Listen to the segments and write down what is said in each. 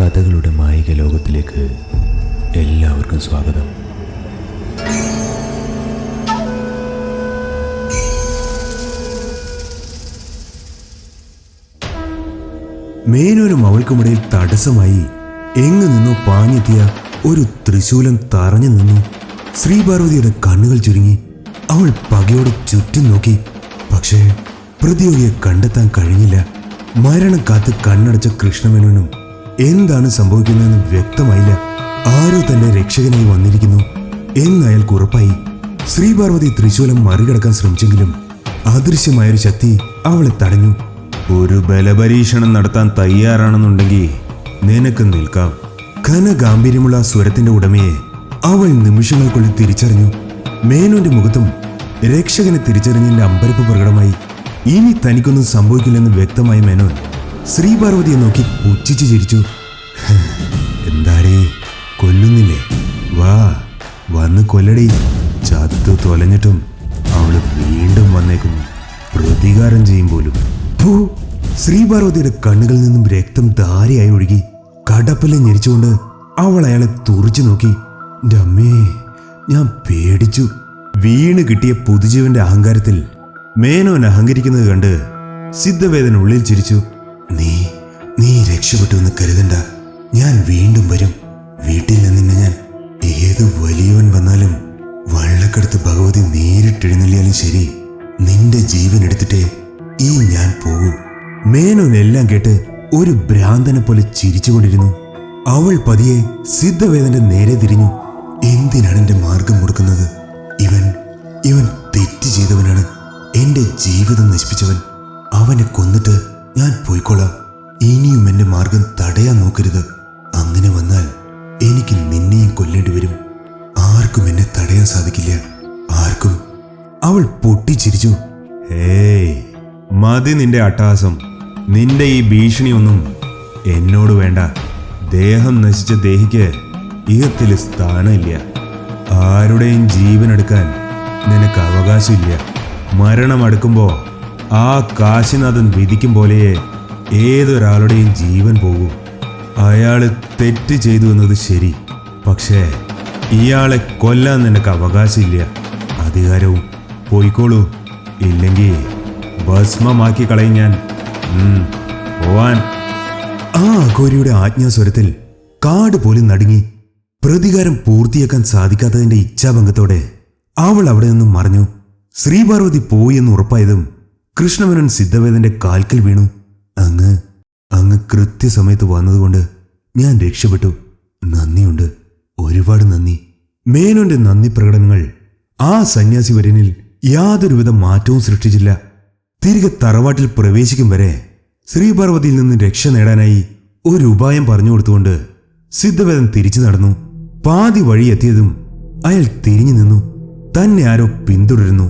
കഥകളുടെ മായിക ലോകത്തിലേക്ക് എല്ലാവർക്കും സ്വാഗതം. മേനൊരു അവൾക്കുമിടയിൽ തടസ്സമായി എങ്ങു നിന്നോ പാഞ്ഞെത്തിയ ഒരു തൃശൂലം തറഞ്ഞു നിന്നു. ശ്രീപാർവതിയുടെ കണ്ണുകൾ ചുരുങ്ങി അവൾ പകയോട് ചുറ്റും നോക്കി. പക്ഷേ പ്രതിയോഗിയെ കണ്ടെത്താൻ കഴിഞ്ഞില്ല. മരണം കാത്ത് കണ്ണടച്ച കൃഷ്ണമേനോനും എന്താണ് സംഭവിക്കുന്നതെന്ന് വ്യക്തമായില്ല. ആരോ തന്നെ രക്ഷകനായി വന്നിരിക്കുന്നു. എന്ന് അയാൾക്ക് ഉറപ്പായി. ശ്രീപാർവതി ത്രിശൂലം മറികടക്കാൻ ശ്രമിച്ചെങ്കിലും അദൃശ്യമായൊരു ശക്തി അവളെ തടഞ്ഞു. ഒരു ബലപരീക്ഷണം നടത്താൻ തയ്യാറാണെന്നുണ്ടെങ്കിൽ നിനക്ക് നിൽക്കാം. ഘനഗാംഭീര്യമുള്ള ഗാംഭീര്യമുള്ള സ്വരത്തിന്റെ ഉടമയെ അവൾ നിമിഷങ്ങൾക്കുള്ളിൽ തിരിച്ചറിഞ്ഞു. മേനോന്റെ മുഖത്തും രക്ഷകനെ തിരിച്ചറിഞ്ഞതിന്റെ അമ്പരപ്പ് പ്രകടമായി. ഇനി തനിക്കൊന്നും സംഭവിക്കില്ലെന്ന് വ്യക്തമായി മേനോൻ ശ്രീപാർവതിയെ നോക്കി പുച്ഛിച്ച് ചിരിച്ചു. "ഹ്, എന്താടേ കൊല്ലുന്നില്ലേ? വാ വന്ന് കൊല്ലടി. ചത്തു തൊലഞ്ഞിട്ടും അവൾ വീണ്ടും വന്നേക്കുന്നു. പ്രതികാരം ചെയ്യും പോലും. ഭൂ ശ്രീപാർവതിയുടെ കണ്ണുകളിൽ നിന്നും രക്തം ധാരയായി ഒഴുകി കടപ്പല്ലെ ഞെരിച്ചുകൊണ്ട് അവൾ അയാളെ തുറിച്ചു നോക്കി. "ന്റെ അമ്മേ ഞാൻ പേടിച്ചു. വീണ് കിട്ടിയ പുതുജീവന്റെ അഹങ്കാരത്തിൽ മേനോൻ അഹങ്കരിക്കുന്നത് കണ്ട് സിദ്ധവേദൻ ഉള്ളിൽ ചിരിച്ചു. നീ നീ രക്ഷപ്പെട്ടു എന്ന് കരുതണ്ട. ഞാൻ വീണ്ടും വരും. വീട്ടിൽ നിന്നെ ഞാൻ. ഏത് വലിയവൻ വന്നാലും വള്ളക്കടുത്ത് ഭഗവതി നേരിട്ടെഴുന്നള്ളിയാലും ശരി. നിന്റെ ജീവൻ എടുത്തിട്ടേ ഈ ഞാൻ പോകൂ. മേനോനെല്ലാം കേട്ട് ഒരു ഭ്രാന്തനെ പോലെ ചിരിച്ചുകൊണ്ടിരുന്നു. അവൾ പതിയെ സിദ്ധവേദന്റെ നേരെ തിരിഞ്ഞു. എന്തിനാണ് എന്റെ മാർഗം മുടക്കുന്നത് ഇവൻ ഇവൻ തെറ്റ് ചെയ്തവനാണ്. എന്റെ ജീവിതം നശിപ്പിച്ചവൻ. അവനെ കൊന്നിട്ട് ഞാൻ പോയിക്കൊള്ളാം ഇനിയും എന്റെ മാർഗം തടയാൻ നോക്കരുത്. അങ്ങനെ വന്നാൽ എനിക്ക് നിന്നെയും കൊല്ലേണ്ടി വരും. ആർക്കും എന്നെ തടയാൻ സാധിക്കില്ല. ആർക്കും? അവൾ പൊട്ടിച്ചിരിച്ചു. ഹേയ് മതി നിന്റെ അട്ടാസം നിന്റെ ഈ ഭീഷണിയൊന്നും എന്നോട് വേണ്ട. ദേഹം നശിച്ച ദേഹിക്ക് ഇഹത്തിൽ സ്ഥാനമില്ല. ആരുടെയും ജീവനെടുക്കാൻ നിനക്ക് അവകാശമില്ല. മരണം അടുക്കുമ്പോ ആ കാശിനാഥൻ വിധിക്കും പോലെയേ ഏതൊരാളുടെയും ജീവൻ പോകും. അയാൾ തെറ്റ് ചെയ്തു എന്നത് ശരി. പക്ഷേ ഇയാളെ കൊല്ലാൻ നിനക്ക് അവകാശമില്ല. അധികാരവും പോയിക്കോളൂ. ഇല്ലെങ്കിൽ ഭസ്മമാക്കി കളയും ഞാൻ. പോവാൻ. ആ അഘോരിയുടെ ആജ്ഞാസ്വരത്തിൽ കാട് പോലും നടുങ്ങി പ്രതികാരം പൂർത്തിയാക്കാൻ സാധിക്കാത്തതിന്റെ ഇച്ഛാഭംഗത്തോടെ അവൾ അവിടെ നിന്നും മറഞ്ഞു. ശ്രീപാർവതി പോയി എന്ന് ഉറപ്പായതും കൃഷ്ണമേനോൻ സിദ്ധവേദന്റെ കാൽക്കൽ വീണു. അങ്ങ് അങ്ങ് കൃത്യസമയത്ത് വന്നതുകൊണ്ട് ഞാൻ രക്ഷപ്പെട്ടു. നന്ദിയുണ്ട്. ഒരുപാട് നന്ദി. മേനോന്റെ നന്ദി പ്രകടനങ്ങൾ ആ സന്യാസി വരനിൽ യാതൊരുവിധ മാറ്റവും സൃഷ്ടിച്ചില്ല. തിരികെ തറവാട്ടിൽ പ്രവേശിക്കും വരെ ശ്രീപാർവതിയിൽ നിന്ന് രക്ഷ നേടാനായി ഒരു ഉപായം പറഞ്ഞു കൊടുത്തുകൊണ്ട് സിദ്ധവേദൻ തിരിച്ചു നടന്നു. പാതി വഴി എത്തിയതും അയാൾ തിരിഞ്ഞു നിന്നു. തന്നെ ആരോ പിന്തുടരുന്നു.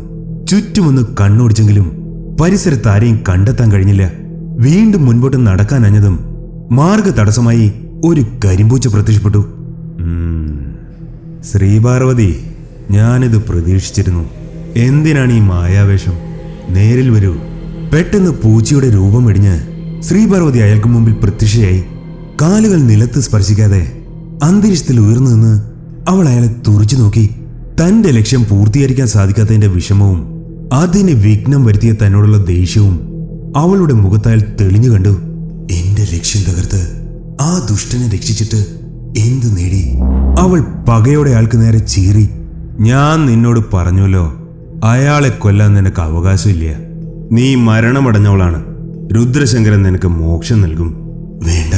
ചുറ്റുമൊന്ന് കണ്ണോടിച്ചെങ്കിലും പരിസരത്ത് ആരെയും കണ്ടെത്താൻ കഴിഞ്ഞില്ല. വീണ്ടും മുൻപോട്ട് നടക്കാനഞ്ഞതും മാർഗ തടസ്സമായി ഒരു കരിമ്പൂച്ച പ്രത്യക്ഷപ്പെട്ടു. ശ്രീപാർവതി ഞാനിത് പ്രതീക്ഷിച്ചിരുന്നു. എന്തിനാണ് ഈ മായാവേഷം? നേരിൽ വരൂ. പെട്ടെന്ന് പൂച്ചയുടെ രൂപം വെടിഞ്ഞ് ശ്രീപാർവതി അയാൾക്ക് മുമ്പിൽ പ്രത്യക്ഷയായി. കാലുകൾ നിലത്ത് സ്പർശിക്കാതെ അന്തരീക്ഷത്തിൽ ഉയർന്നു നിന്ന് അവൾ അയാളെ തുറച്ചു നോക്കി. തന്റെ ലക്ഷ്യം പൂർത്തീകരിക്കാൻ സാധിക്കാത്തതിന്റെ വിഷമവും അതിന് വിഘ്നം വരുത്തിയ തന്നോടുള്ള ദേഷ്യവും അവളുടെ മുഖത്താൽ തെളിഞ്ഞു കണ്ടു. എന്റെ ലക്ഷ്യം തകർത്ത് ആ ദുഷ്ടനെ രക്ഷിച്ചിട്ട് എന്തു നേടി? അവൾ പകയോടെ അയാൾക്ക് നേരെ ചീറി ഞാൻ നിന്നോട് പറഞ്ഞല്ലോ അയാളെ കൊല്ലാൻ നിനക്ക് അവകാശമില്ല. നീ മരണമടഞ്ഞവളാണ്. രുദ്രശങ്കരൻ നിനക്ക് മോക്ഷം നൽകും. വേണ്ട.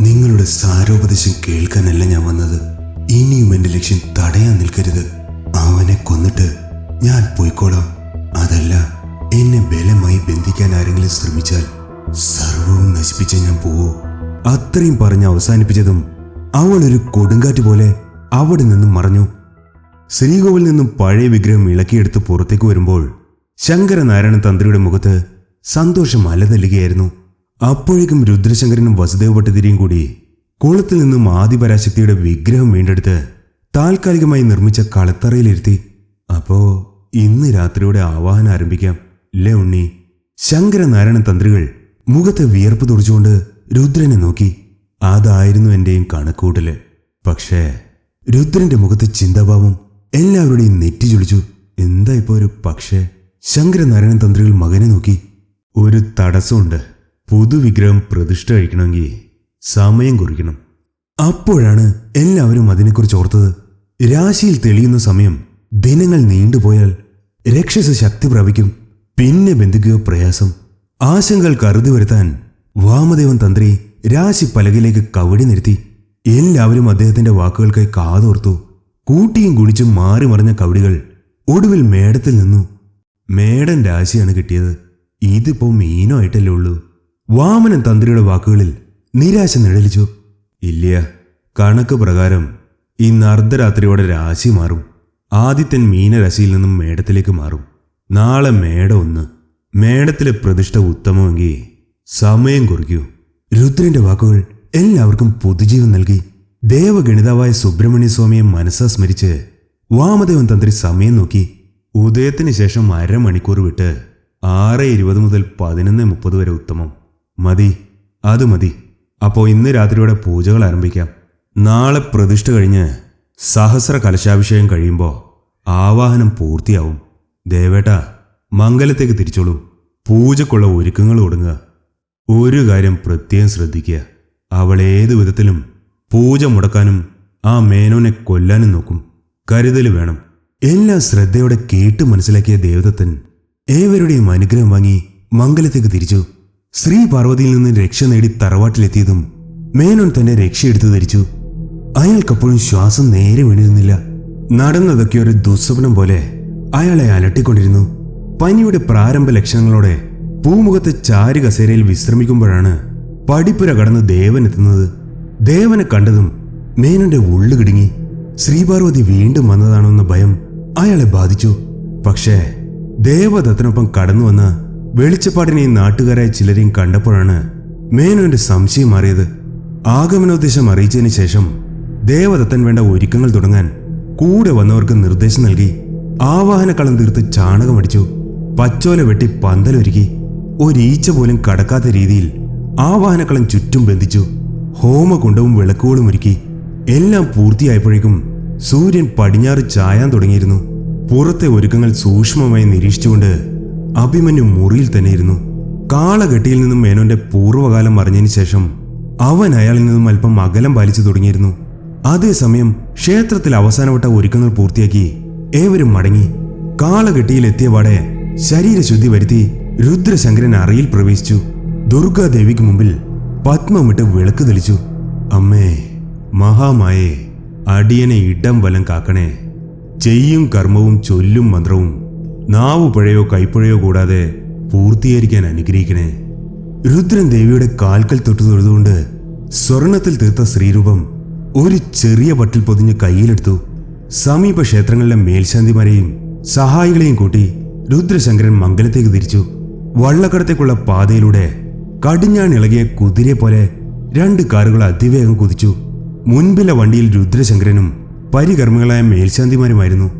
നിങ്ങളുടെ സാരോപദേശം കേൾക്കാനല്ല ഞാൻ വന്നത്. ഇനിയും എന്റെ ലക്ഷ്യം തടയാൻ നിൽക്കരുത്. ഞാൻ പോയിക്കോളാം. അതല്ല എന്നെ ബലമായി ബന്ധിക്കാൻ ആരെങ്കിലും ശ്രമിച്ചാൽ സർവവും നശിപ്പിച്ച ഞാൻ പോവൂ. അത്രയും പറഞ്ഞ് അവസാനിപ്പിച്ചതും അവൾ ഒരു കൊടുങ്കാറ്റ് പോലെ അവിടെ നിന്നും മറഞ്ഞു. ശ്രീകോവിൽ നിന്നും പഴയ വിഗ്രഹം ഇളക്കിയെടുത്ത് പുറത്തേക്ക് വരുമ്പോൾ ശങ്കരനാരായണ തന്ത്രിയുടെ മുഖത്ത് സന്തോഷം അലതല്ലുകയായിരുന്നു. അപ്പോഴേക്കും രുദ്രശങ്കരനും വസുദേവ ഭട്ടതിരിയും കൂടി കുളത്തിൽ നിന്നും ആദിപരാശക്തിയുടെ വിഗ്രഹം വീണ്ടെടുത്ത് താൽക്കാലികമായി നിർമ്മിച്ച കളത്തറയിലിരുത്തി അപ്പോ ഇന്ന് രാത്രിയോടെ ആവാഹനം ആരംഭിക്കാം. ഇല്ലേ ഉണ്ണി? ശങ്കരനാരായണ തന്ത്രികൾ മുഖത്തെ വിയർപ്പ് തുടിച്ചുകൊണ്ട് രുദ്രനെ നോക്കി. അതായിരുന്നു എന്റെയും കണക്കൂട്ടൽ പക്ഷേ രുദ്രന്റെ മുഖത്തെ ചിന്താഭാവം എല്ലാവരുടെയും നെറ്റി ചുളിച്ചു എന്താ ഇപ്പോ ഒരു പക്ഷേ? ശങ്കരനാരായണ തന്ത്രികൾ മകനെ നോക്കി. ഒരു തടസ്സമുണ്ട്. പുതുവിഗ്രഹം പ്രതിഷ്ഠ കഴിക്കണമെങ്കിൽ സമയം കുറിക്കണം. അപ്പോഴാണ് എല്ലാവരും അതിനെക്കുറിച്ച് ഓർത്തത്. രാശിയിൽ തെളിയുന്ന സമയം ദിനങ്ങൾ നീണ്ടുപോയാൽ രക്ഷസ് ശക്തി പ്രാപിക്കും. പിന്നെ ബന്ധിക്കുക പ്രയാസം. ആശങ്കകൾ കരുതി വരുത്താൻ വാമദേവൻ തന്ത്രി രാശി പലകയിലേക്ക് കവടി നിർത്തി എല്ലാവരും അദ്ദേഹത്തിന്റെ വാക്കുകൾക്കായി കാതോർത്തു. കൂട്ടിയും കുടിച്ചും മാറി മറിഞ്ഞ കവടികൾ ഒടുവിൽ മേടത്തിൽ നിന്നു. മേടൻ രാശിയാണ് കിട്ടിയത്. ഇതിപ്പോ മീനോ ആയിട്ടല്ലേ ഉള്ളൂ. വാമനൻ തന്ത്രിയുടെ വാക്കുകളിൽ നിരാശ നിഴലിച്ചു. ഇല്ല കണക്ക് പ്രകാരം ഇന്ന് അർദ്ധരാത്രിയോടെ രാശി മാറും. ആദിത്യൻ മീനരാശിയിൽ നിന്നും മേടത്തിലേക്ക് മാറും. നാളെ മേട ഒന്ന്. മേടത്തിലെ പ്രതിഷ്ഠ ഉത്തമമെങ്കിൽ സമയം കുറിക്കൂ. രുദ്രന്റെ വാക്കുകൾ എല്ലാവർക്കും പുതുജീവൻ നൽകി. ദേവഗണിതാവായ സുബ്രഹ്മണ്യ സ്വാമിയെ മനസ്സാ സ്മരിച്ച് വാമദേവൻ തന്ത്രി സമയം നോക്കി. ഉദയത്തിന് ശേഷം അരമണിക്കൂർ വിട്ട് ആറ് ഇരുപത് മുതൽ പതിനൊന്ന് മുപ്പത് വരെ ഉത്തമം. മതി. അത് മതി. അപ്പോൾ ഇന്ന് രാത്രിയോടെ പൂജകൾ ആരംഭിക്കാം. നാളെ പ്രതിഷ്ഠ കഴിഞ്ഞ് സഹസ്ര കലശാഭിഷേകം കഴിയുമ്പോൾ ആവാഹനം പൂർത്തിയാവും. ദേവേട്ട മംഗലത്തേക്ക് തിരിച്ചോളൂ. പൂജക്കുള്ള ഒരുക്കങ്ങൾ ഒടുങ്ങുക ഒരു കാര്യം പ്രത്യേകം ശ്രദ്ധിക്കുക. അവൾ ഏതു വിധത്തിലും പൂജ മുടക്കാനും ആ മേനോനെ കൊല്ലാനും നോക്കും. കരുതൽ വേണം. എല്ലാം ശ്രദ്ധയോടെ കേട്ട് മനസ്സിലാക്കിയ ദേവദത്തൻ ഏവരുടെയും അനുഗ്രഹം വാങ്ങി മംഗലത്തേക്ക് തിരിച്ചു. ശ്രീ പാർവതിയിൽ നിന്ന് രക്ഷ നേടി തറവാട്ടിലെത്തിയതും മേനോൻ തന്നെ രക്ഷയെടുത്തു ധരിച്ചു. അയാൾക്കപ്പോഴും ശ്വാസം നേരെ വീണിരുന്നില്ല. നടന്നതൊക്കെ ഒരു ദുസ്വപ്നം പോലെ അയാളെ അലട്ടിക്കൊണ്ടിരുന്നു. പനിയുടെ പ്രാരംഭ ലക്ഷണങ്ങളോടെ പൂമുഖത്തെ ചാരു കസേരയിൽ വിശ്രമിക്കുമ്പോഴാണ് പടിപ്പുര കടന്ന് ദേവൻ എത്തുന്നത്. ദേവനെ കണ്ടതും മേനന്റെ ഉള്ളു കിടുങ്ങി. ശ്രീപാർവതി വീണ്ടും വന്നതാണോ എന്ന ഭയം അയാളെ ബാധിച്ചു. പക്ഷേ ദേവദത്തിനൊപ്പം കടന്നു വന്ന വെളിച്ചപ്പാടിനെയും നാട്ടുകാരായ ചിലരെയും കണ്ടപ്പോഴാണ് മേനോന്റെ സംശയം മാറിയത്. ആഗമനോദ്ദേശം അറിയിച്ചതിന് ശേഷം ദേവദത്തൻ വേണ്ട ഒരുക്കങ്ങൾ തുടങ്ങാൻ കൂടെ വന്നവർക്ക് നിർദ്ദേശം നൽകി ആവാഹനക്കളം തീർത്ത് ചാണകമടിച്ചു പച്ചോല വെട്ടി പന്തലൊരുക്കി ഒരീച്ച പോലും കടക്കാത്ത രീതിയിൽ ആവാഹനക്കളം ചുറ്റും ബന്ധിച്ചു ഹോമകുണ്ടവും വിളക്കുകളും ഒരുക്കി. എല്ലാം പൂർത്തിയായപ്പോഴേക്കും സൂര്യൻ പടിഞ്ഞാറ് ചായാൻ തുടങ്ങിയിരുന്നു. പുറത്തെ ഒരുക്കങ്ങൾ സൂക്ഷ്മമായി നിരീക്ഷിച്ചുകൊണ്ട് അഭിമന്യു മുറിയിൽ തന്നെയിരുന്നു കാളകെട്ടിയിൽ നിന്നും മേനോന്റെ പൂർവകാലം അറിഞ്ഞതിന് ശേഷം അവൻ അയാളിൽ നിന്നും അല്പം അകലം പാലിച്ചു തുടങ്ങിയിരുന്നു. അതേസമയം ക്ഷേത്രത്തിൽ അവസാനവട്ട ഒരുക്കങ്ങൾ പൂർത്തിയാക്കി ഏവരും മടങ്ങി കാളകെട്ടിയിലെത്തിയപാടെ ശരീരശുദ്ധി വരുത്തി രുദ്രശങ്കരൻ അറയിൽ പ്രവേശിച്ചു. ദുർഗാദേവിക്ക് മുമ്പിൽ പത്മമിട്ട് വിളക്ക് തെളിച്ചു. അമ്മേ മഹാമായേ അടിയനെ ഇടം വലം കാക്കണേ. ചെയ്യും കർമ്മവും ചൊല്ലും മന്ത്രവും നാവു പുഴയോ കൈപ്പുഴയോ കൂടാതെ പൂർത്തീകരിക്കാൻ അനുഗ്രഹിക്കണേ. രുദ്രൻ ദേവിയുടെ കാൽക്കൽ തൊട്ടു തൊഴുതുകൊണ്ട് സ്വർണത്തിൽ തീർത്ത ശ്രീരൂപം ഒരു ചെറിയ വട്ടിൽ പൊതിഞ്ഞ് കയ്യിലെടുത്തു. സമീപ ക്ഷേത്രങ്ങളിലെ മേൽശാന്തിമാരെയും സഹായികളെയും കൂട്ടി രുദ്രശങ്കരൻ മംഗലത്തേക്ക് തിരിച്ചു. വള്ളക്കടത്തേക്കുള്ള പാതയിലൂടെ കടിഞ്ഞാണിളകിയ കുതിരയെ പോലെ രണ്ട് കാറുകൾ അതിവേഗം കുതിച്ചു. മുൻപിലെ വണ്ടിയിൽ രുദ്രശങ്കരനും പരികർമ്മികളായ മേൽശാന്തിമാരുമായിരുന്നു.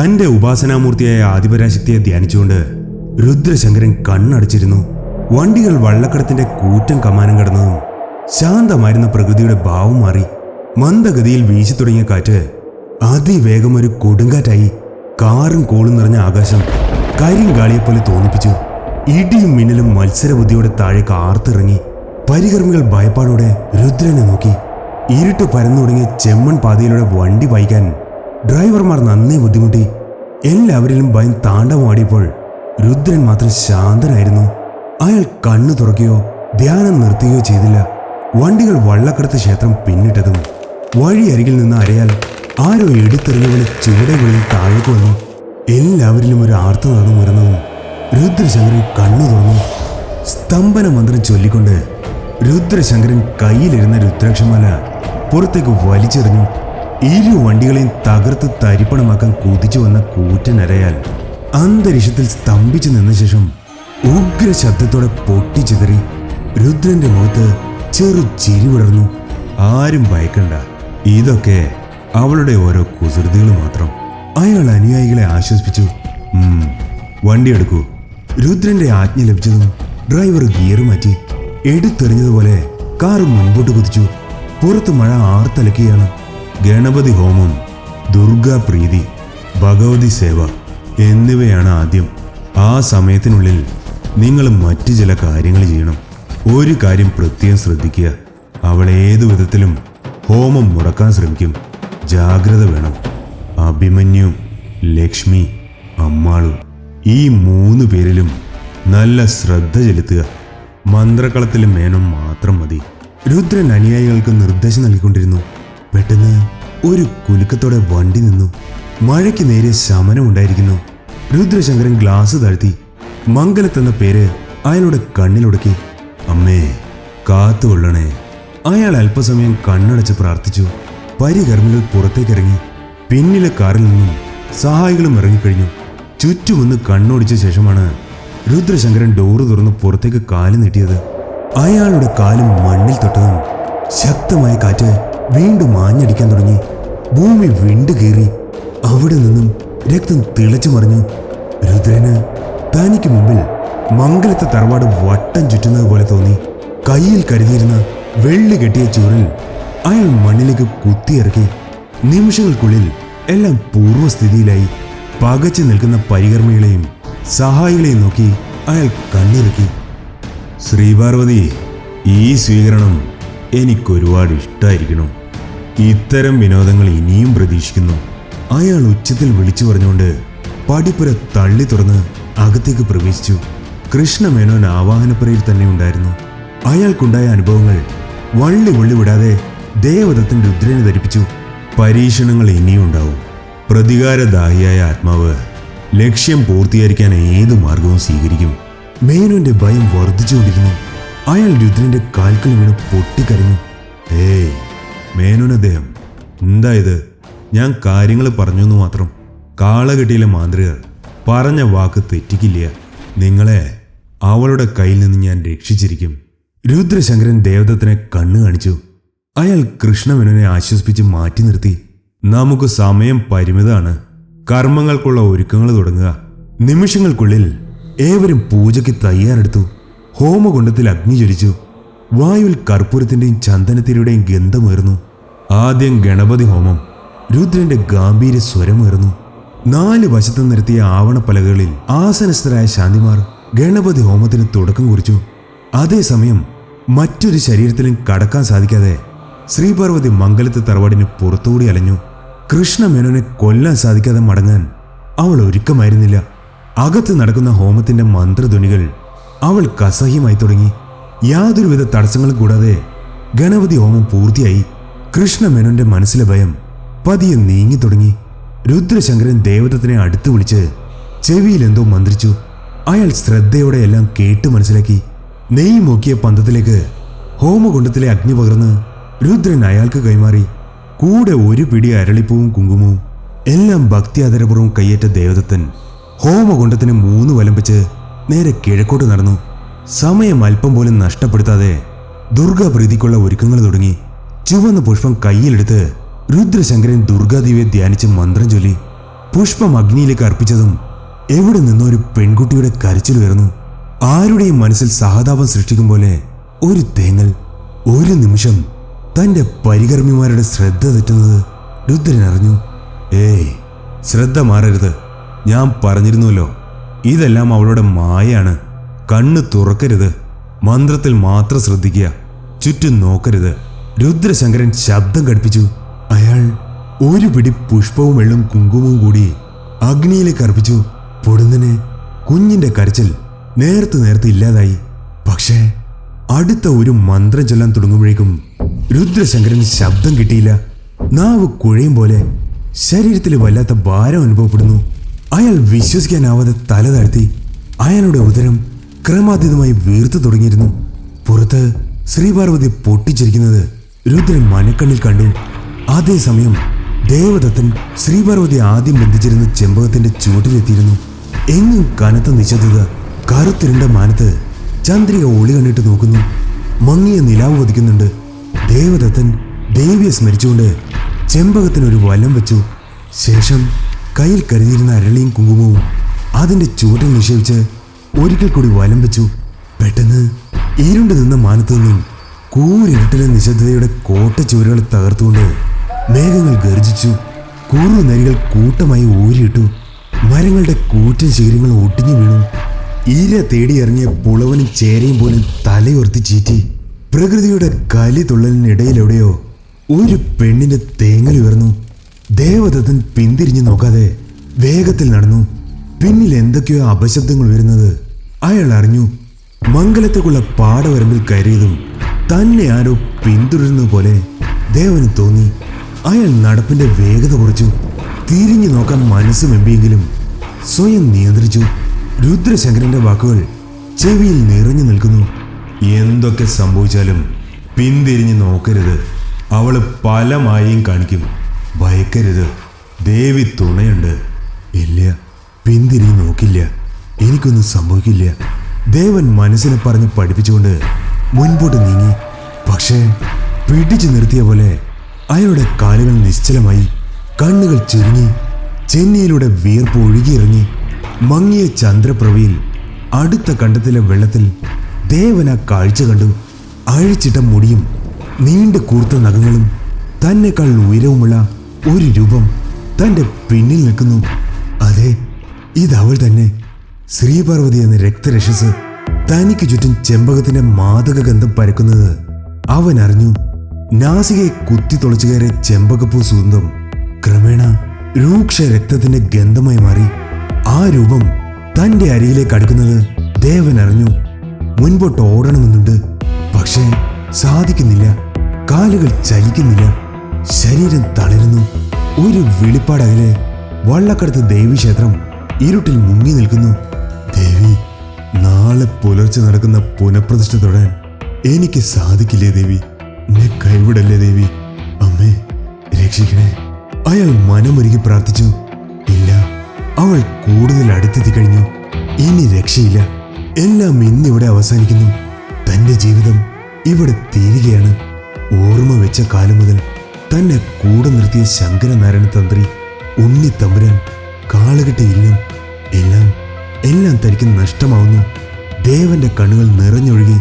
തന്റെ ഉപാസനാമൂർത്തിയായ ആദിപരാശക്തിയെ ധ്യാനിച്ചുകൊണ്ട് രുദ്രശങ്കരൻ കണ്ണടച്ചിരുന്നു. വണ്ടികൾ വള്ളക്കടത്തിന്റെ കൂറ്റൻ കമാനം കടന്നതും ശാന്തമായിരുന്ന പ്രകൃതിയുടെ ഭാവം മാറി. മന്ദഗതിയിൽ വീശി തുടങ്ങിയ കാറ്റ് അതിവേഗം ഒരു കൊടുങ്കാറ്റായി കാറും കോളും നിറഞ്ഞ ആകാശം കരിങ്കാളിയെപ്പോലെ തോന്നിപ്പിച്ചു. ഇടിയും മിന്നലും മത്സരബുദ്ധിയോടെ താഴേക്ക് ആർത്തിറങ്ങി പരികർമ്മികൾ ഭയപ്പാടോടെ രുദ്രനെ നോക്കി. ഇരുട്ട് പരന്നു തുടങ്ങിയ ചെമ്മൺ പാതയിലൂടെ വണ്ടി വായിക്കാൻ ഡ്രൈവർമാർ നന്നേ ബുദ്ധിമുട്ടി. എല്ലാവരിലും ഭയം താണ്ഡവമാടിയപ്പോൾ രുദ്രൻ മാത്രം ശാന്തനായിരുന്നു. അയാൾ കണ്ണു തുറക്കുകയോ ധ്യാനം നിർത്തുകയോ ചെയ്തില്ല. വണ്ടികൾ വള്ളക്കടത്ത് ക്ഷേത്രം പിന്നിട്ടതും വഴിയരികിൽ നിന്ന് അരയാൽ ആരോ എടുത്തെറിഞ്ഞവളെ ചുവടെ വിളിൽ താഴേക്ക് വന്നു. എല്ലാവരിലും ഒരു ആർത്തനാദം ഉയർന്നതും രുദ്രശങ്കരൻ കണ്ണു തുറന്നു സ്തംഭന മന്ത്രം ചൊല്ലിക്കൊണ്ട് രുദ്രശങ്കരൻ കയ്യിലിരുന്ന രുദ്രാക്ഷമാല പുറത്തേക്ക് വലിച്ചെറിഞ്ഞു. ഇരു വണ്ടികളെയും തകർത്ത് തരിപ്പണമാക്കാൻ കുതിച്ചു വന്ന കൂറ്റനരയാൽ അന്തരീക്ഷത്തിൽ സ്തംഭിച്ചു നിന്ന ശേഷം ഉഗ്ര ശബ്ദത്തോടെ പൊട്ടിച്ചിതറി രുദ്രന്റെ മുഖത്ത് ചെറു ചിരി വിടർന്നു ആരും ഭയക്കണ്ട. ഇതൊക്കെ അവളുടെ ഓരോ കുസൃതികൾ മാത്രം. അയാൾ അനുയായികളെ ആശ്വസിപ്പിച്ചു. വണ്ടി എടുക്കൂ. രുദ്രന്റെ ആജ്ഞ ലഭിച്ചതും ഡ്രൈവർ ഗിയർ മാറ്റി എടുത്തെറിഞ്ഞതുപോലെ കാർ മുൻപോട്ട് കുതിച്ചു. പുറത്ത് മഴ ആർത്തലക്കുകയാണ്. ഗണപതി ഹോമം ദുർഗാ പ്രീതി ഭഗവതി സേവ എന്നിവയാണ് ആദ്യം. ആ സമയത്തിനുള്ളിൽ നിങ്ങൾ മറ്റു ചില കാര്യങ്ങൾ ചെയ്യണം. ഒരു കാര്യം പ്രത്യേകം ശ്രദ്ധിക്കുക. അവൾ ഏതു വിധത്തിലും ഹോമം മുടക്കാൻ ശ്രമിക്കും. ജാഗ്രത വേണം. അഭിമന്യു ലക്ഷ്മി അമ്മാളു ഈ മൂന്ന് പേരിലും നല്ല ശ്രദ്ധ ചെലുത്തുക. മന്ത്രക്കളത്തിലെ മേനം മാത്രം മതി. രുദ്രൻ അനുയായികൾക്ക് നിർദ്ദേശം നൽകിക്കൊണ്ടിരുന്നു. പെട്ടെന്ന് ഒരു കുലുക്കത്തോടെ വണ്ടി നിന്നു. മഴയ്ക്ക് നേരെ ശമനം ഉണ്ടായിരിക്കുന്നു. രുദ്രശങ്കരൻ ഗ്ലാസ് താഴ്ത്തി മംഗലത്തെന്ന പേര് അയാളുടെ കണ്ണിലൊടുക്കി അമ്മേ കാത്തുകൊള്ളണേ. അയാൾ അല്പസമയം കണ്ണടച്ച് പ്രാർത്ഥിച്ചു. പരികർമ്മികൾ പുറത്തേക്കിറങ്ങി. പിന്നിലെ കാറിൽ നിന്നും സഹായികളും ഇറങ്ങിക്കഴിഞ്ഞു. ചുറ്റുമൊന്ന് കണ്ണോടിച്ച ശേഷമാണ് രുദ്രശങ്കരൻ ഡോറ് തുറന്ന് പുറത്തേക്ക് കാൽ നീട്ടിയത്. അയാളുടെ കാലും മണ്ണിൽ തൊട്ടതും ശക്തമായ കാറ്റ് വീണ്ടും ആഞ്ഞടിക്കാൻ തുടങ്ങി. ഭൂമി വിണ്ടു കീറി. അവിടെ നിന്നും രക്തം തിളച്ചു മറിഞ്ഞു. രുദ്രന് തനിക്ക് മുമ്പിൽ മംഗലത്തെ തറവാട് വട്ടം ചുറ്റുന്നത് പോലെ തോന്നി. കയ്യിൽ കരുതിയിരുന്ന വെള്ളി കെട്ടിയ ചൂറിൽ അയാൾ മണ്ണിലേക്ക് കുത്തിയിറക്കി നിമിഷങ്ങൾക്കുള്ളിൽ എല്ലാം പൂർവസ്ഥിതിയിലായി പകച്ചു നിൽക്കുന്ന പരികർമ്മികളെയും സഹായികളെയും നോക്കി അയാൾ കണ്ണിറുക്കി. ശ്രീപാർവതി ഈ സ്വീകരണം എനിക്കൊരുപാട് ഇഷ്ടമായിരിക്കണം ഇത്തരം വിനോദങ്ങൾ ഇനിയും പ്രതീക്ഷിക്കുന്നു. അയാൾ ഉച്ചത്തിൽ വിളിച്ചു പറഞ്ഞുകൊണ്ട് പടിപ്പുര തള്ളി തുറന്ന് അകത്തേക്ക് പ്രവേശിച്ചു. കൃഷ്ണമേനോൻ ആവാഹനപ്പുരയിൽ തന്നെ ഉണ്ടായിരുന്നു. അയാൾക്കുണ്ടായ അനുഭവങ്ങൾ വള്ളി വള്ളി വിടാതെ ദേവദത്തൻ രുദ്രനെ ധരിപ്പിച്ചു. പരീക്ഷണങ്ങൾ ഇനിയും ഉണ്ടാവും. പ്രതികാരദാഹിയായ ആത്മാവ് ലക്ഷ്യം പൂർത്തീകരിക്കാൻ ഏതു മാർഗവും സ്വീകരിക്കും. മേനോന്റെ ഭയം വർദ്ധിച്ചുകൊണ്ടിരുന്നു അയാൾ രുദ്രന്റെ കാൽക്കൽ വീണ് പൊട്ടിക്കരഞ്ഞു. ഏയ് മേനോൻ അദ്ദേഹം എന്താ ഇത്? ഞാൻ കാര്യങ്ങൾ പറഞ്ഞു എന്ന് മാത്രം കാളകെട്ടിയിലെ മാന്ത്രികർ പറഞ്ഞ വാക്ക് തെറ്റിക്കില്ല. നിങ്ങളെ അവളുടെ കയ്യിൽ നിന്ന് ഞാൻ രക്ഷിച്ചിരിക്കും. രുദ്രശങ്കരൻ ദേവദത്തിനെ കണ്ണു കാണിച്ചു. അയാൾ കൃഷ്ണമേനോനെ ആശ്വസിപ്പിച്ച് മാറ്റി നിർത്തി. നമുക്ക് സമയം പരിമിതമാണ്. കർമ്മങ്ങൾക്കുള്ള ഒരുക്കങ്ങൾ തുടങ്ങുക. നിമിഷങ്ങൾക്കുള്ളിൽ ഏവരും പൂജയ്ക്ക് തയ്യാറെടുത്തു. ഹോമകുണ്ടത്തിൽ അഗ്നി ജ്വലിച്ചു. വായുവിൽ കർപ്പൂരത്തിന്റെയും ചന്ദനത്തിലൂടെയും ഗന്ധമേറുന്നു ആദ്യം ഗണപതി ഹോമം രുദ്രന്റെ ഗാംഭീര്യ സ്വരമേറുന്നു നാല് വശത്ത് നിർത്തിയ ആവണപ്പലകളിൽ ആസനസ്ഥരായ ശാന്തിമാർ ഗണപതി ഹോമത്തിന് തുടക്കം കുറിച്ചു. അതേസമയം മറ്റൊരു ശരീരത്തിലും കടക്കാൻ സാധിക്കാതെ ശ്രീപാർവതി മംഗലത്തെ തറവാടിന് പുറത്തുകൂടി അലഞ്ഞു. കൃഷ്ണമേനോനെ കൊല്ലാൻ സാധിക്കാതെ മടങ്ങാൻ അവൾ ഒരുക്കമായിരുന്നില്ല. അകത്ത് നടക്കുന്ന ഹോമത്തിന്റെ മന്ത്രധ്വനികൾ അവൾ കസഹ്യമായി തുടങ്ങി. യാതൊരുവിധ തടസ്സങ്ങളും കൂടാതെ ഗണപതി ഹോമം പൂർത്തിയായി. കൃഷ്ണമേനോന്റെ മനസ്സിലെ ഭയം പതിയെ നീങ്ങി തുടങ്ങി. രുദ്രശങ്കരൻ ദേവതത്തിനെ അടുത്തു വിളിച്ച് ചെവിയിലെന്തോ മന്ത്രിച്ചു. അയാൾ ശ്രദ്ധയോടെ എല്ലാം കേട്ട് മനസ്സിലാക്കി. നെയ്യ് മുക്കിയ പന്തത്തിലേക്ക് ഹോമകുണ്ടത്തിലെ അഗ്നി പകർന്ന് രുദ്രൻ അയാൾക്ക് കൈമാറി. കൂടെ ഒരു പിടി അരളിപ്പൂവും കുങ്കുമവും എല്ലാം ഭക്തിയാദരപൂർവം കയ്യേറ്റ ദേവദത്തൻ ഹോമകുണ്ടത്തിന് മൂന്ന് വലംപിച്ച് നേരെ കിഴക്കോട്ട് നടന്നു. സമയം അല്പം പോലും നഷ്ടപ്പെടുത്താതെ ദുർഗാപ്രീതിക്കുള്ള ഒരുക്കങ്ങൾ തുടങ്ങി. ചുവന്ന പുഷ്പം കയ്യിലെടുത്ത് രുദ്രശങ്കരൻ ദുർഗാദേവിയെ ധ്യാനിച്ച് മന്ത്രം ചൊല്ലി. പുഷ്പം അഗ്നിയിലേക്ക് അർപ്പിച്ചതും എവിടെ നിന്നോ ഒരു പെൺകുട്ടിയുടെ കരച്ചിൽ ഉയർന്നു ആരുടെയും മനസ്സിൽ സഹതാപം സൃഷ്ടിക്കും പോലെ ഒരു തേങ്ങൽ ഒരു നിമിഷം തന്റെ പരികർമ്മിമാരുടെ ശ്രദ്ധ തെറ്റുന്നത് രുദ്രൻ അറിഞ്ഞു. ഏയ് ശ്രദ്ധ മാറരുത്. ഞാൻ പറഞ്ഞിരുന്നുവല്ലോ ഇതെല്ലാം അവളുടെ മായയാണ്. കണ്ണ് തുറക്കരുത്. മന്ത്രത്തിൽ മാത്രം ശ്രദ്ധിക്കുക. ചുറ്റും നോക്കരുത്. രുദ്രശങ്കരൻ ശബ്ദം കടുപ്പിച്ചു അയാൾ ഒരു പിടി പുഷ്പവും വെള്ളും കുങ്കുമവും കൂടി അഗ്നിയിലേക്ക് അർപ്പിച്ചു. പൊടുന്നനെ കുഞ്ഞിന്റെ കരച്ചിൽ നേരത്തെ നേരത്തെ ഇല്ലാതായി. പക്ഷേ അടുത്ത ഒരു മന്ത്രം ചൊല്ലാൻ തുടങ്ങുമ്പോഴേക്കും രുദ്രശങ്കരന് ശബ്ദം കിട്ടിയില്ല. നാവ് കുഴയും പോലെ ശരീരത്തിൽ വല്ലാത്ത ഭാരം അനുഭവപ്പെടുന്നു. അയാൾ വിശ്വസിക്കാനാവാതെ തല താഴ്ത്തി അയാളുടെ ഉദരം ക്രമാതീതമായി വീർത്തു തുടങ്ങിയിരുന്നു. പുറത്ത് ശ്രീപാർവതി പൊട്ടിച്ചിരിക്കുന്നത് രുദ്രൻ മനക്കണ്ണിൽ കണ്ടു. അതേസമയം ദേവദത്തൻ ശ്രീപാർവതി ആദ്യം ബന്ധിച്ചിരുന്ന ചെമ്പകത്തിന്റെ ചുവട്ടിലെത്തിയിരുന്നു. എങ്ങും കനത്ത നിശബ്ദത കറുത്തിരുണ്ട മാനത്ത് ചന്ദ്രിക ഒളി കണ്ടിട്ട് നോക്കുന്നു. മങ്ങിയ നിലാവ് വധിക്കുന്നുണ്ട് ദേവദത്തൻ ദേവിയെ സ്മരിച്ചുകൊണ്ട് ചെമ്പകത്തിനൊരു വലം വെച്ചു. ശേഷം കയ്യിൽ കരുതിയിരുന്ന അരളിയും കുങ്കുമവും അതിന്റെ ചുവട്ടിൽ നിക്ഷേപിച്ച് ഒരിക്കൽ കൂടി വലം വെച്ചു. പെട്ടെന്ന് ഇരുണ്ടു നിന്ന മാനത്തു നിന്നും കൂരിരുട്ടിലെ നിശബ്ദതയുടെ കോട്ട ചുവരുകളെ തകർത്തുകൊണ്ട് മേഘങ്ങൾ ഗർജിച്ചു. കൂറു നരികൾ കൂട്ടമായി ഊരിയിട്ടു. മരങ്ങളുടെ കൂറ്റൻ ശിഖരങ്ങൾ ഒട്ടിഞ്ഞു വീണു. ഈര തേടിയറിഞ്ഞ പുളവനും ചേരയും പോലും തലയുർത്തി ചീറ്റി പ്രകൃതിയുടെ കലി തുള്ളലിനിടയിലെവിടെയോ ഒരു പെണ്ണിന്റെ തേങ്ങൽ ഉയർന്നു. ദേവദത്തൻ പിന്തിരിഞ്ഞു നോക്കാതെ വേഗത്തിൽ നടന്നു. പിന്നിൽ എന്തൊക്കെയോ അപശബ്ദങ്ങൾ ഉയരുന്നത് അയാൾ അറിഞ്ഞു. മംഗലത്തേക്കുള്ള പാടവരമ്പിൽ കയറിയതും തന്നെ ആരോ പിന്തുടരുന്നത് പോലെ ദേവന് തോന്നി. അയാൾ നടപ്പിന്റെ വേഗത കുറച്ചു. തിരിഞ്ഞു നോക്കാൻ മനസ്സ് വെമ്പിയെങ്കിലും സ്വയം നിയന്ത്രിച്ചു. രുദ്രശങ്കരന്റെ വാക്കുകൾ ചെവിയിൽ നിറഞ്ഞു നിൽക്കുന്നു. എന്തൊക്കെ സംഭവിച്ചാലും പിന്തിരിഞ്ഞു നോക്കരുത്. അവൾ പല മായയും കാണിക്കും. ഭയക്കരുത്. ദേവി തുണയുണ്ട്. ഇല്ല പിന്തിരിഞ്ഞു നോക്കില്ല. എനിക്കൊന്നും സംഭവിക്കില്ല. ദേവൻ മനസ്സിനെ പറഞ്ഞ് പഠിപ്പിച്ചുകൊണ്ട് മുൻപോട്ട് നീങ്ങി. പക്ഷേ പിടിച്ചു നിർത്തിയ പോലെ അയാളുടെ കാലുകൾ നിശ്ചലമായി കണ്ണുകൾ ചുരുങ്ങി ചെന്നിയിലൂടെ വിയർപ്പ് ഒഴുകിയിറങ്ങി. മങ്ങിയ ചന്ദ്രപ്രഭയിൽ അടുത്ത കണ്ടത്തിലെ വെള്ളത്തിൽ ദേവന കാഴ്ച കണ്ടു. അഴിച്ചിട്ട മുടിയും നീണ്ട കൂർത്ത നഖങ്ങളും തന്നെക്കാൾ ഉയരവുമുള്ള ഒരു രൂപം തന്റെ പിന്നിൽ നിൽക്കുന്നു. അതെ ഇതവൾ തന്നെ. ശ്രീപാർവതി എന്ന രക്തരക്ഷസ് തനിക്ക് ചുറ്റും ചെമ്പകത്തിന്റെ മാതക ഗന്ധം പരക്കുന്നത് അവൻ അറിഞ്ഞു. നാസികയെ കുത്തി തുളച്ചു കയറിയ ചെമ്പകപ്പൂ സുഗന്ധം ക്രമേണ രൂക്ഷ രക്തത്തിന്റെ ഗന്ധമായി മാറി. ആ രൂപം തന്റെ അരികിലേക്ക് അടുക്കുന്നത് ദേവൻ അറിഞ്ഞു. മുൻപോട്ട് ഓടണമെന്നുണ്ട്. പക്ഷേ സാധിക്കുന്നില്ല. കാലുകൾ ചലിക്കുന്നില്ല. ശരീരം തളരുന്നു. ഒരു വെളിപ്പാടകലെ വള്ളക്കടത്ത് ദേവീക്ഷേത്രം ഇരുട്ടിൽ മുങ്ങി നിൽക്കുന്നു. ദേവി നാളെ പുലർച്ചെ നടക്കുന്ന പുനഃപ്രതിഷ്ഠ തൊടാൻ എനിക്ക് സാധിക്കില്ലേ ദേവി? എന്നെ കൈവിടല്ലേ ദേവി? അമ്മേ രക്ഷിക്കണേ. അയാൾ മനമൊരുക്കി പ്രാർത്ഥിച്ചു. അവൾ കൂടുതൽ അടുത്തെത്തി കഴിഞ്ഞു. ഇനി രക്ഷയില്ല. എല്ലാം ഇന്നിവിടെ അവസാനിക്കുന്നു. തന്റെ ജീവിതം ഇവിടെ തീരുകയാണ്. ഓർമ്മ വെച്ച കാലം മുതൽ തന്നെ കൂടെ നിർത്തിയ ശങ്കരനാരായണ തന്ത്രി ഉണ്ണി തമ്പുരാൻ കാളുകെട്ടിയില്ലും എല്ലാം എല്ലാം തനിക്ക് നഷ്ടമാവുന്നു. ദേവന്റെ കണ്ണുകൾ നിറഞ്ഞൊഴുകി